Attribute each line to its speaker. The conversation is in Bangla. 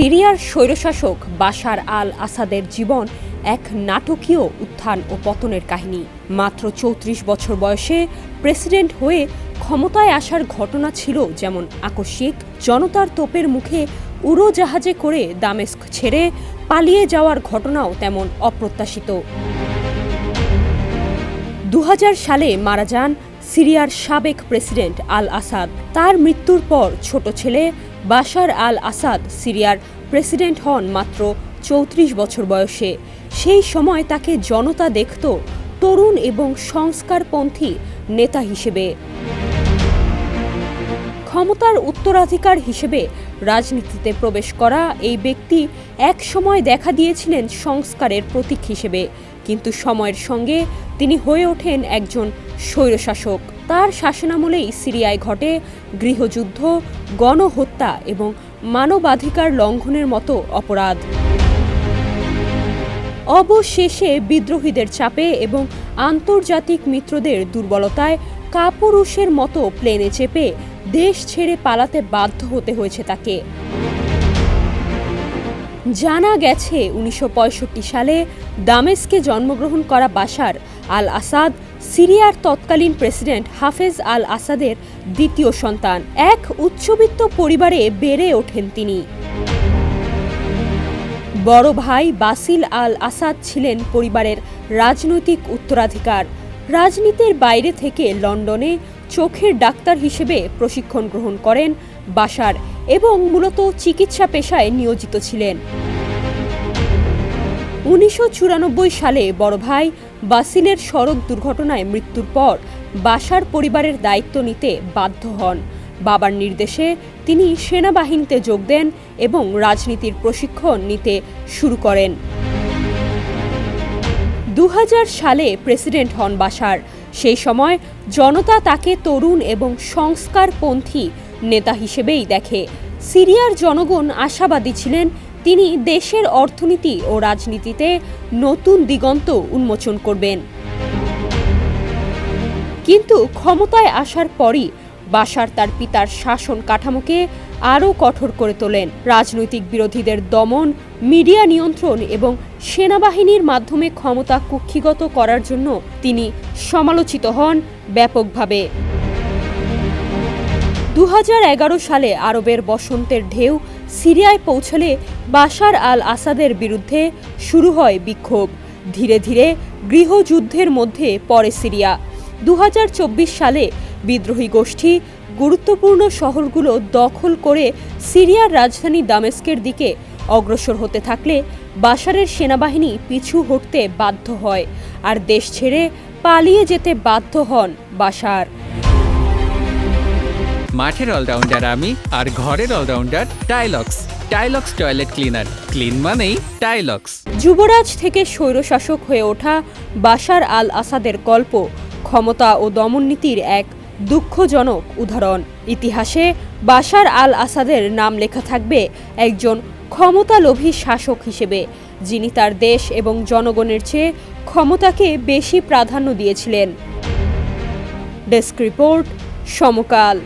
Speaker 1: সিরিয়ার স্বৈরশাসক বাশার আল আসাদের জীবন এক নাটকীয় উত্থান ও পতনের কাহিনী। মাত্র চৌত্রিশ বছর বয়সে প্রেসিডেন্ট হয়ে ক্ষমতায় আসার ঘটনা ছিল যেমন আকস্মিক। জনতার তোপের মুখে উড়োজাহাজে করে দামেস্ক ছেড়ে পালিয়ে যাওয়ার ঘটনাও তেমন অপ্রত্যাশিত। দু হাজার সালে মারা যান সিরিয়ার সাবেক প্রেসিডেন্ট আল আসাদ। তার মৃত্যুর পর ছোট ছেলে বাশার আল আসাদ সিরিয়ার প্রেসিডেন্ট হন মাত্র চৌত্রিশ বছর বয়সে। সেই সময় তাকে জনতা দেখত তরুণ এবং সংস্কারপন্থী নেতা হিসেবে। ক্ষমতার উত্তরাধিকার হিসেবে রাজনীতিতে প্রবেশ করা এই ব্যক্তি এক সময় দেখা দিয়েছিলেন সংস্কারের প্রতীক হিসেবে। কিন্তু সময়ের সঙ্গে তিনি হয়ে ওঠেন একজন স্বৈরশাসক। তার শাসনামলেই সিরিয়ায় ঘটে গৃহযুদ্ধ, গণহত্যা এবং মানবাধিকার লঙ্ঘনের মতো অপরাধ। অবশেষে বিদ্রোহীদের চাপে এবং আন্তর্জাতিক মিত্রদের দুর্বলতায় কাপুরুষের মতো প্লেনে চেপে দেশ ছেড়ে পালাতে বাধ্য হতে হয়েছে তাকে। জানা গেছে, উনিশশো পঁয়ষট্টি সালে দামেস্কে জন্মগ্রহণ করা বাশার আল আসাদ সিরিয়ার তৎকালীন প্রেসিডেন্ট হাফেজ আল আসাদের দ্বিতীয় সন্তান। এক উচ্চবিত্ত পরিবারে বেড়ে ওঠেন তিনি। বড় ভাই বাসিল আল আসাদ ছিলেন পরিবারের রাজনৈতিক উত্তরাধিকার। রাজনীতির বাইরে থেকে লন্ডনে চোখের ডাক্তার হিসেবে প্রশিক্ষণ গ্রহণ করেন বাসার এবং মূলত চিকিৎসা পেশায় নিয়োজিত ছিলেন। উনিশশো চুরানব্বই সালে বড় ভাই বাসিলের সড়ক দুর্ঘটনায় মৃত্যুর পর বাসার পরিবারের দায়িত্ব নিতে বাধ্য হন। বাবার নির্দেশে তিনি সেনাবাহিনীতে যোগ দেন এবং রাজনীতির প্রশিক্ষণ নিতে শুরু করেন। দু হাজার সালে প্রেসিডেন্ট হন বাশার সেই সময় জনতা তাকে তরুণ এবং সংস্কারপন্থী নেতা হিসেবেই দেখে। সিরিয়ার জনগণ আশাবাদী ছিলেন তিনি দেশের অর্থনীতি ও রাজনীতিতে নতুন দিগন্ত উন্মোচন করবেন। কিন্তু ক্ষমতায় আসার পরই বাসার তার পিতার শাসন কাঠামোকে আরও কঠোর করে তোলেন। রাজনৈতিক বিরোধীদের দমন, মিডিয়া নিয়ন্ত্রণ এবং সেনাবাহিনীর মাধ্যমে ক্ষমতা কুক্ষিগত করার জন্য তিনি সমালোচিত হন ব্যাপকভাবে। দু হাজার এগারো সালে আরবের বসন্তের ঢেউ সিরিয়ায় পৌঁছলে বাশার আল আসাদের বিরুদ্ধে শুরু হয় বিক্ষোভ। ধীরে ধীরে গৃহযুদ্ধের মধ্যে পড়ে সিরিয়া। দু হাজার চব্বিশ সালে বিদ্রোহী গোষ্ঠী গুরুত্বপূর্ণ শহরগুলো দখল করে সিরিয়ার রাজধানী দামেস্কের দিকে অগ্রসর হতে থাকলে বাশারের সেনাবাহিনী পিছু হটতে বাধ্য হয় আর দেশ ছেড়ে পালিয়ে যেতে বাধ্য হন বাশার।
Speaker 2: মাঠের অলরাউন্ডার আমি আর ঘরের allrounder Tylox. Tylox toilet cleaner. Clean মানেই টাইলক্স।
Speaker 1: যুবরাজ থেকে স্বৈরশাসক হয়ে ওঠা বাশার আল আসাদের গল্প ক্ষমতা ও দমননীতির এক দুঃখজনক উদাহরণ। ইতিহাসে বাশার আল আসাদের নাম লেখা থাকবে একজন ক্ষমতালোভী শাসক হিসেবে, যিনি তার দেশ এবং জনগণের চেয়ে ক্ষমতাকে বেশি প্রাধান্য দিয়েছিলেন। Desk report Samakal.